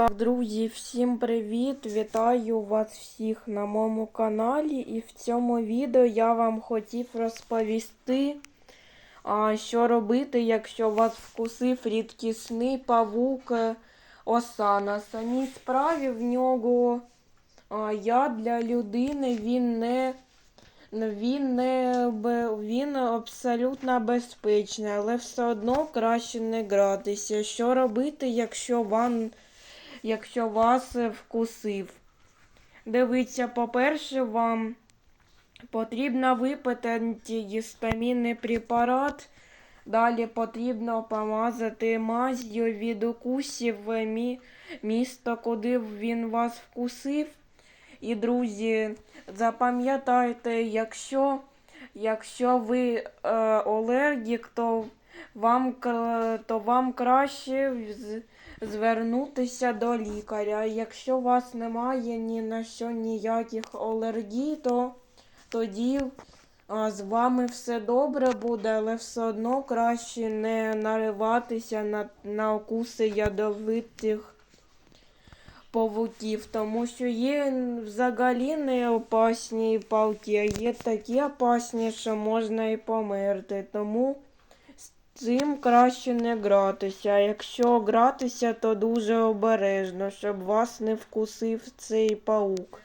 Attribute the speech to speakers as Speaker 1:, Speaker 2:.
Speaker 1: Так, друзі, всім привіт! Вітаю вас всіх на моєму каналі. І в цьому відео я вам хотів розповісти, що робити, якщо вас вкусив рідкісний павук е, оса. На самій справі в нього яд для людини він не. Він не він абсолютно безпечний, але все одно краще не гратися. Що робити, якщо вам якщо вас вкусив. Дивіться, по-перше, вам потрібно випити антигістамінний препарат. Далі потрібно помазати мазью від укусів мі- місто, куди він вас вкусив. І, друзі, запам'ятайте, якщо, якщо ви е, алергік, то вам, то вам краще звернутися до лікаря. Якщо у вас немає ні на що ніяких алергій, то тоді з вами все добре буде, але все одно краще не нариватися на, на укуси ядовитих павуків, тому що є взагалі не опасні пауки, а є такі опасні, що можна і померти. Тому цим краще не гратися. Якщо гратися, то дуже обережно, щоб вас не вкусив цей паук.